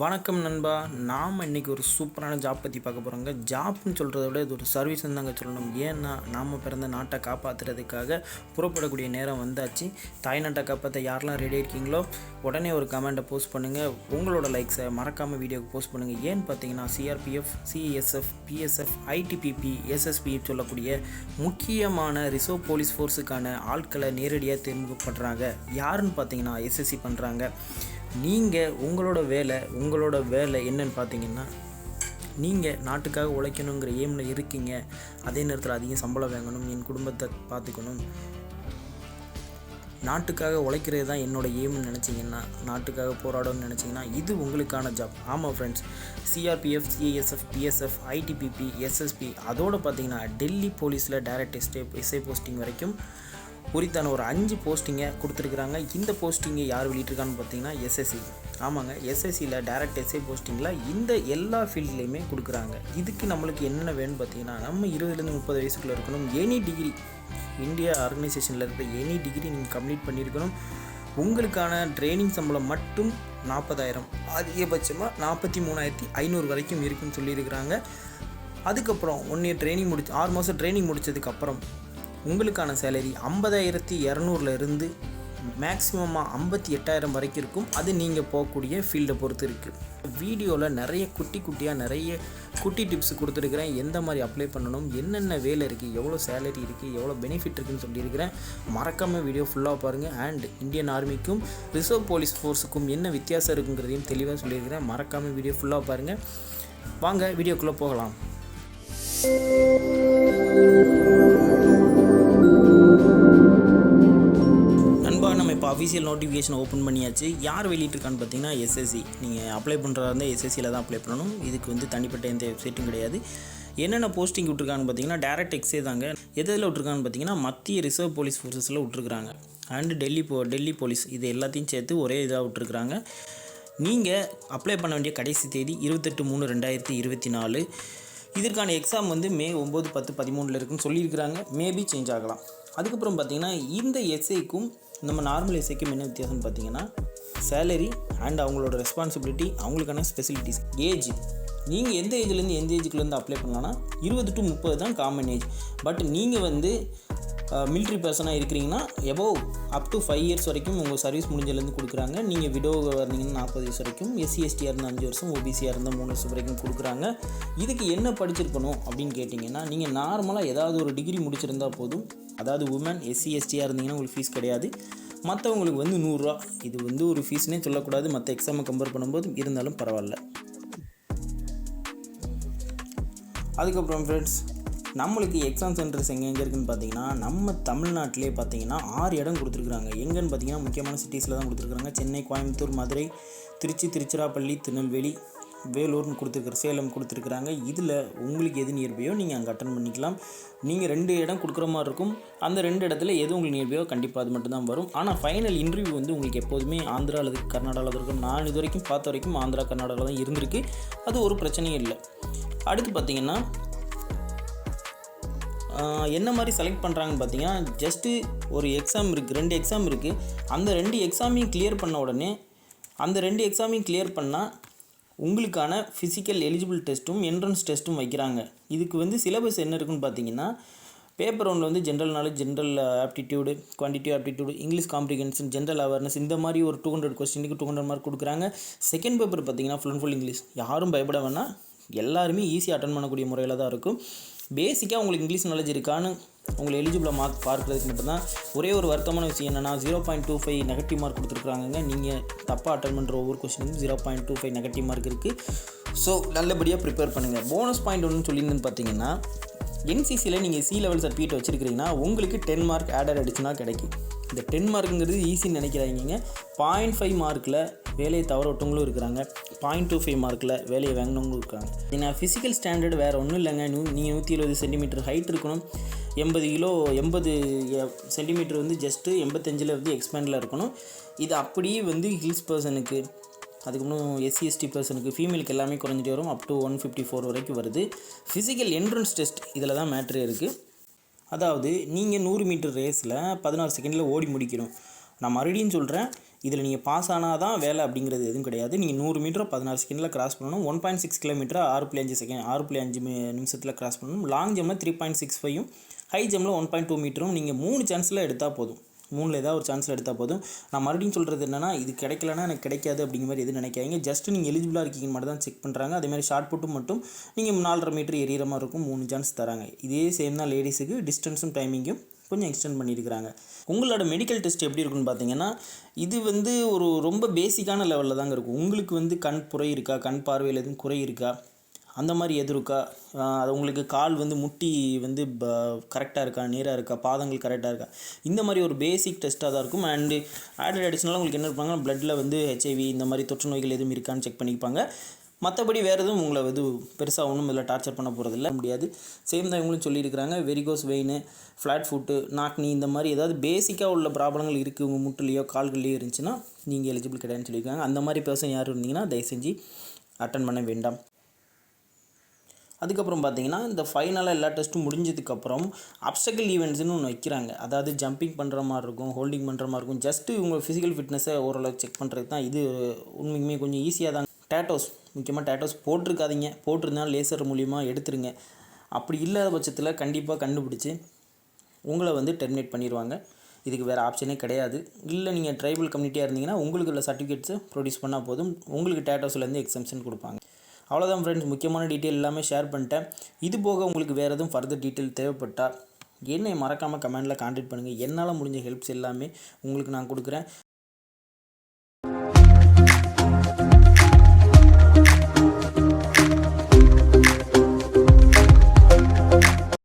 வணக்கம் நண்பா. நாம் இன்றைக்கி ஒரு சூப்பரான ஜாப் பற்றி பார்க்க போகிறோங்க ஜாப்னு சொல்கிறத விட இது ஒரு சர்வீஸ்ன்னு தாங்க சொல்லணும். ஏன்னா நாம் பிறந்த நாட்டை காப்பாற்றுறதுக்காக புறப்படக்கூடிய நேரம் வந்தாச்சு. தாய்நாட்டை காப்பாற்ற யாரெல்லாம் ரெடி இருக்கீங்களோ உடனே ஒரு கமெண்ட்டை போஸ்ட் பண்ணுங்கள் உங்களோட லைக்ஸை மறக்காமல் வீடியோக்கு போஸ்ட் பண்ணுங்கள் ஏன்னு பார்த்தீங்கன்னா CRPF CSF BSF ITBP SSB சொல்லக்கூடிய முக்கியமான ரிசர்வ் போலீஸ் ஃபோர்ஸுக்கான ஆட்களை நேரடியாக தேர்ந்தெடுக்கப்படுறாங்க. யாருன்னு பார்த்தீங்கன்னா எஸ்எஸ்சி பண்ணுறாங்க நீங்கள் உங்களோட வேலை உங்களோட வேலை என்னன்னு பார்த்தீங்கன்னா நீங்கள் நாட்டுக்காக உழைக்கணுங்கிற எய்மில் இருக்கீங்க. அதே நேரத்தில் அதிகம் சம்பளம் வாங்கணும் என் குடும்பத்தை பார்த்துக்கணும் நாட்டுக்காக உழைக்கிறது தான் என்னோடய எய்ம்னு நினச்சிங்கன்னா நாட்டுக்காக போராடணும்னு நினச்சிங்கன்னா இது உங்களுக்கான ஜாப் ஆமாம் friends CRPF CASF BSF ITBP SSB அதோடு பார்த்தீங்கன்னா டெல்லி போலீஸில் டைரக்ட் எஸ்டே எஸ்ஐ போஸ்டிங் வரைக்கும் குறித்தான ஒரு அஞ்சு போஸ்டிங்கை கொடுத்துருக்குறாங்க. இந்த போஸ்டிங்கை யார் வெளியிட்டிருக்கான்னு பார்த்தீங்கன்னா எஸ்எஸ்சி ஆமாங்க. எஸ்எஸ்சியில் டேரக்ட் எஸ்ஐ போஸ்டிங்கில் இந்த எல்லா ஃபீல்ட்லேயுமே கொடுக்குறாங்க. இதுக்கு நம்மளுக்கு என்னென்ன வேணும்னு பார்த்தீங்கன்னா நம்ம இருபதுலேருந்து முப்பது வயசுக்குள்ளே இருக்கணும். எனி டிகிரி இந்தியா ஆர்கனைசேஷனில் இருக்கிற எனி டிகிரி நீங்கள் கம்ப்ளீட் பண்ணியிருக்கணும். உங்களுக்கான ட்ரைனிங் சம்பளம் மட்டும் நாற்பதாயிரம். அதிகபட்சமாக நாற்பத்தி மூணாயிரத்தி ஐநூறு வரைக்கும் இருக்குன்னு சொல்லியிருக்கிறாங்க. அதுக்கப்புறம் ஒன் இயர் ட்ரைனிங் முடிச்சு ஆறு மாதம் ட்ரைனிங் முடிச்சதுக்கப்புறம் உங்களுக்கான சேலரி ஐம்பதாயிரத்தி இரநூறுல இருந்து மேக்ஸிமமாக ஐம்பத்தி எட்டாயிரம் வரைக்கும் இருக்கும். அது நீங்கள் போகக்கூடிய ஃபீல்டை பொறுத்து இருக்குது வீடியோவில் நிறைய குட்டி குட்டியாக நிறைய குட்டி டிப்ஸ் கொடுத்துருக்குறேன். எந்த மாதிரி அப்ளை பண்ணணும் என்னென்ன வேலை இருக்குது எவ்வளோ சேலரி இருக்குது எவ்வளோ பெனிஃபிட் இருக்குன்னு சொல்லியிருக்கிறேன். மறக்காமல் வீடியோ ஃபுல்லாக பாருங்கள் அண்ட் இந்தியன் ஆர்மிக்கும் ரிசர்வ் போலீஸ் ஃபோர்ஸுக்கும் என்ன வித்தியாசம் இருக்குங்கிறதையும் தெளிவாக சொல்லியிருக்கிறேன். மறக்காமல் வீடியோ ஃபுல்லாக பாருங்கள் வாங்க வீடியோக்குள்ளே போகலாம். நண்பா நம்ம இப்போ அஃபீஷியல் நோட்டிஃபிகேஷன் ஓப்பன் பண்ணியாச்சு. யார் வெளியிட்டிருக்கான்னு பார்த்தீங்கன்னா எஸ்எஸ்சி நீங்கள் அப்ளை பண்ணுறதா இருந்தால் எஸ்எஸ்சியில் தான் அப்ளை பண்ணணும். இதுக்கு வந்து தனிப்பட்ட எந்த வெப்சைட்டும் கிடையாது. என்னென்ன போஸ்டிங் விட்ருக்கான்னு பார்த்தீங்கன்னா டேரக்ட் எக்ஸே தாங்க. எதில் விட்ருக்கான்னு பார்த்தீங்கன்னா மத்திய ரிசர்வ் போலீஸ் ஃபோர்ஸஸில் விட்ருக்குறாங்க அண்டு டெல்லி போ டெல்லி போலீஸ் இது எல்லாத்தையும் சேர்த்து ஒரே இதாக விட்ருக்குறாங்க நீங்கள் அப்ளை பண்ண வேண்டிய கடைசி தேதி இருபத்தெட்டு மூணு ரெண்டாயிரத்தி இருபத்தி நாலு. இதற்கான எக்ஸாம் வந்து மே ஒம்பது பத்து பதிமூணில் இருக்குன்னு சொல்லியிருக்கிறாங்க. மேபி சேஞ்ச் ஆகலாம். அதுக்கப்புறம் பார்த்தீங்கன்னா இந்த எஸ்ஐக்கும் நம்ம நார்மல் எஸ்ஐக்கும் என்ன வித்தியாசம்னு பார்த்தீங்கன்னா சேலரி அண்ட் அவங்களோட ரெஸ்பான்சிபிலிட்டி அவங்களுக்கான ஸ்பெசிலிட்டிஸ் ஏஜ் நீங்கள் எந்த ஏஜ்லேருந்து எந்த ஏஜுக்குலேருந்து அப்ளை பண்ணலான்னா இருபது டு முப்பது தான் காமன் ஏஜ் பட் நீங்கள் வந்து மிலிட்ரி பர்சனாக இருக்கிறீங்கன்னா above up to five years வரைக்கும் உங்கள் சர்வீஸ் முடிஞ்சலேருந்து கொடுக்குறாங்க. நீங்கள் விடோவாக இருந்தீங்கன்னா நாற்பது வயசு வரைக்கும் எஸ்சி எஸ்டியாக இருந்தால் அஞ்சு வருஷம் ஓபிசியாக இருந்தால் மூணு வருஷம் வரைக்கும் கொடுக்குறாங்க. இதுக்கு என்ன படிச்சிருக்கணும் அப்படின்னு கேட்டிங்கன்னா நீங்கள் நார்மலாக ஏதாவது ஒரு டிகிரி முடிச்சிருந்தால் போதும். அதாவது உமன் எஸ்சி எஸ்டியாக இருந்தீங்கன்னா உங்களுக்கு ஃபீஸ் கிடையாது. மற்றவங்களுக்கு வந்து நூறுரூவா. இது வந்து ஒரு ஃபீஸ்னே சொல்லக்கூடாது. மற்ற எக்ஸாமை கம்பேர் பண்ணும்போது இருந்தாலும் பரவாயில்ல. அதுக்கப்புறம் ஃப்ரெண்ட்ஸ் நம்மளுக்கு எக்ஸாம் சென்டர்ஸ் எங்கே எங்கே இருக்குன்னு பார்த்தீங்கன்னா நம்ம தமிழ்நாட்டிலே பார்த்தீங்கன்னா ஆறு இடம் கொடுத்துருக்குறாங்க. எங்கேன்னு பார்த்தீங்கன்னா முக்கியமான சிட்டிஸில் தான் கொடுத்துருக்குறாங்க. சென்னை கோயம்புத்தூர் மதுரை திருச்சி திருச்சிராப்பள்ளி திருநெல்வேலி வேலூர்னு கொடுத்துருக்குற சேலம் கொடுத்துருக்குறாங்க. இதில் உங்களுக்கு எது நியர்பையோ நீங்கள் அங்கே அட்டன் பண்ணிக்கலாம். நீங்கள் ரெண்டு இடம் கொடுக்குற மாதிரி இருக்கும். அந்த ரெண்டு இடத்துல எது உங்களுக்கு நியர்பையோ கண்டிப்பாக அது மட்டும் தான் வரும். ஆனால் ஃபைனல் இன்டர்வியூ வந்து உங்களுக்கு எப்போதுமே ஆந்திரா அல்லது கர்நாடகாவில் இருக்கும். நான் இது வரைக்கும் பார்த்த வரைக்கும் ஆந்திரா கர்நாடகாவில் தான் இருந்திருக்கு. அது ஒரு பிரச்சனையும் இல்லை. அடுத்து பார்த்திங்கன்னா என்ன மாதிரி செலக்ட் பண்ணுறாங்கன்னு பார்த்தீங்கன்னா ஜஸ்ட்டு ஒரு எக்ஸாம் இருக்குது ரெண்டு எக்ஸாம் இருக்குது அந்த ரெண்டு எக்ஸாமையும் கிளியர் பண்ண உடனே அந்த ரெண்டு எக்ஸாமையும் கிளியர் பண்ணால் உங்களுக்கான ஃபிசிக்கல் எலிஜிபிள் டெஸ்ட்டும் என்ட்ரன்ஸ் டெஸ்ட்டும் வைக்கிறாங்க. இதுக்கு வந்து சிலபஸ் என்ன இருக்குன்னு பார்த்தீங்கன்னா பேப்பர் ஒன்றில் வந்து general knowledge general aptitude quantity aptitude English comprehension general awareness இந்த மாதிரி ஒரு டூ ஹண்ட்ரட் கொஸ்டினுக்கு டூ ஹண்ட்ரட் மார்க் கொடுக்குறாங்க. செகண்ட் பேப்பர் பார்த்தீங்கன்னா ஃபுல் அண்ட் ஃபுல் இங்கிலீஷ் யாரும் பயப்பட வேணால் எல்லாருமே ஈஸியாக அட்டன் பண்ணக்கூடிய முறையில் தான் இருக்கும். பேசிக்காக உங்களுக்கு இங்கிலீஷ் நாலேஜ் இருக்கான்னு உங்களை எலிஜிபிளாக மார்க் பார்க்குறதுக்கு மட்டும்தான். ஒரே ஒரு வருத்தமான விஷயம் என்னென்னா zero point two five negative mark கொடுத்துருக்காங்க நீங்கள் தப்பாக அட்டன் பண்ணுற ஒவ்வொரு கொஸ்டினுக்கும் zero point two five negative mark இருக்குது ஸோ நல்லபடியாக ப்ரிப்பேர் பண்ணுங்கள் போனஸ் பாயிண்ட் ஒன்று சொல்லியிருந்தேன்னு பார்த்தீங்கன்னா என்சிசியில் நீங்கள் சி லெவல் சர்டிஃபிகேட் வச்சுருக்கிறீங்கன்னா உங்களுக்கு டென் மார்க் ஆடட் அடிச்சுனா கிடைக்கும். இந்த டென் மார்க்குங்கிறது ஈஸின்னு நினைக்கிறாங்க பாயிண்ட் ஃபைவ் மார்க்கில் வேலையை தவற விட்டவங்களும் இருக்கிறாங்க. பாயிண்ட் டூ ஃபைவ் மார்க்கில் வேலையை வாங்கினவங்களும் இருக்காங்க. ஏன்னா ஃபிசிக்கல் ஸ்டாண்டர்ட் வேறு ஒன்றும் இல்லைங்க. நூ நீங்கள் நூற்றி எழுபது சென்டிமீட்டர் ஹைட் இருக்கணும். எண்பது கிலோ எண்பது சென்டிமீட்டர் வந்து ஜஸ்ட்டு எண்பத்தஞ்சில் வந்து எக்ஸ்பேண்டில் இருக்கணும். இது அப்படியே வந்து ஹில்ஸ் பர்சனுக்கு அதுக்கப்புறம் எஸ்சி எஸ்டி பர்சனுக்கு ஃபீமேலுக்கு எல்லாமே குறைஞ்சிட்டு வரும். Up to one fifty four வரைக்கும் வருது. ஃபிசிக்கல் என்ட்ரன்ஸ் டெஸ்ட் இதில் தான் மேட்ரு இருக்குது அதாவது நீங்கள் நூறு மீட்டர் ரேஸில் பதினாறு செகண்டில் ஓடி முடிக்கணும். நான் மறுபடியும் சொல்கிறேன் இதில் நீங்கள் பாஸ் ஆனால் தான் வேலை அப்படிங்கிறது எதுவும் கிடையாது. நீங்கள் நூறு மீட்டர் பதினாறு செகண்டில் கிராஸ் பண்ணணும் ஒன் பாயிண்ட் சிக்ஸ் கிலோமீட்டர் ஆறு புள்ளி அஞ்சு செகண்ட் ஆறு புள்ளி அஞ்சு நிமிஷத்தில் கிராஸ் பண்ணணும். லாங் ஜம்மில் த்ரீ பாயிண்ட் சிக்ஸ் ஃபைவும் ஹை ஜம்மில் ஒன் பாயிண்ட் டூ மீட்டரும் நீங்கள் மூணு சான்ஸில் எடுத்தால் போதும். மூணில் ஏதாவது ஒரு சான்ஸில் எடுத்தால் போதும். நான் மறுபடியும் சொல்கிறது என்னென்னா இது கிடைக்கலனா எனக்கு கிடைக்காது அப்படிங்கிற மாதிரி எதுவும் நினைக்காதீங்க. ஜஸ்ட் நீங்கள் எலிஜிபிளாக இருக்கீங்கன்னு மட்டும் தான் செக் பண்ணுறாங்க அதே மாதிரி ஷார்ட் புட்டும் மட்டும் நீங்கள் நாலரை மீட்டர் எரியற மாதிரி இருக்கும் மூணு சான்ஸ் தராங்க. இதே சேம் தான் லேடிஸுக்கு டிஸ்டன்ஸும் டைமிங்கும் கொஞ்சம் எக்ஸ்டெண்ட் பண்ணியிருக்கிறாங்க. உங்களோட மெடிக்கல் டெஸ்ட் எப்படி இருக்குன்னு பார்த்தீங்கன்னா இது வந்து ஒரு ரொம்ப பேசிக்கான லெவலில் தாங்க இருக்கும். உங்களுக்கு வந்து கண் புறை இருக்கா? கண் பார்வையில் எதுவும் குறை இருக்கா? அந்த மாதிரி எது இருக்கா? அது உங்களுக்கு கால் வந்து முட்டி வந்து கரெக்டாக இருக்கா? நேராக இருக்கா? பாதங்கள் கரெக்டாக இருக்கா? இந்த மாதிரி ஒரு பேசிக் டெஸ்ட்டாக தான் இருக்கும். அண்டு ஆடட் அடிஷ்னலாக உங்களுக்கு என்ன இருப்பாங்க ப்ளட்டில் வந்து ஹெச்ஐவி இந்த மாதிரி தொற்று நோய்கள் எதுவும் இருக்கான்னு செக் பண்ணிப்பாங்க மற்றபடி வேறு எதுவும் உங்களை இது பெருசாக ஒன்றும் இதில் டார்ச்சர் பண்ண போகிறதில்ல முடியாது. சேம் தான் இவங்களும் சொல்லியிருக்கிறாங்க. Varicose vein flat foot knock knee இந்த மாதிரி ஏதாவது பேசிக்காக உள்ள ப்ராப்ளங்கள் இருக்குது உங்கள் முட்டிலையோ கால்கள்லையோ இருந்துச்சுன்னா நீங்கள் எலிஜிபிள் கிடையாதுன்னு சொல்லியிருக்காங்க. அந்த மாதிரி பர்சன் யார் இருந்தீங்கன்னா தயவு செஞ்சு அட்டன் பண்ண வேண்டாம். அதுக்கப்புறம் பார்த்தீங்கன்னா இந்த ஃபைனலாக எல்லா டெஸ்ட்டும் முடிஞ்சதுக்கப்புறம் அப்சக்கல் ஈவெண்ட்ஸ்னு ஒன்று வைக்கிறாங்க. அதாவது ஜம்பிங் பண்ணுற மாதிரி இருக்கும் ஹோல்டிங் பண்ணுற மாதிரி இருக்கும். ஜஸ்ட்டு உங்கள் ஃபிசிக்கல் ஃபிட்னஸை ஓரளவுக்கு செக் பண்ணுறது தான் இது உண்மைக்குமே கொஞ்சம் ஈஸியாக தான் டேட்டோஸ் முக்கியமாக டேட்டோஸ் போட்டிருக்காதீங்க. போட்டிருந்தால் லேசர் மூலியமாக எடுத்துருங்க. அப்படி இல்லாத பட்சத்தில் கண்டிப்பாக கண்டுபிடிச்சி உங்களை வந்து டெர்மினேட் பண்ணிடுவாங்க இதுக்கு வேறு ஆப்ஷனே கிடையாது. இல்லை நீங்கள் ட்ரைபல் கம்யூனிட்டியாக இருந்தீங்கன்னா உங்களுக்கு உள்ள சர்டிஃபிகேட்ஸை ப்ரொடியூஸ் பண்ணால் போதும். உங்களுக்கு டேட்டோஸ்லேருந்து எக்ஸம்ஷன் கொடுப்பாங்க. அவ்வளோதான் ஃப்ரெண்ட்ஸ் முக்கியமான டீட்டெயில் எல்லாமே ஷேர் பண்ணிட்டேன். இது போக உங்களுக்கு வேறு எதுவும் ஃபர்தர் டீட்டெயில் தேவைப்பட்டால் என்னை மறக்காமல் கமெண்டில் காண்டாக்ட் பண்ணுங்கள் என்னால் முடிஞ்ச ஹெல்ப்ஸ் எல்லாமே உங்களுக்கு நான் கொடுக்குறேன்.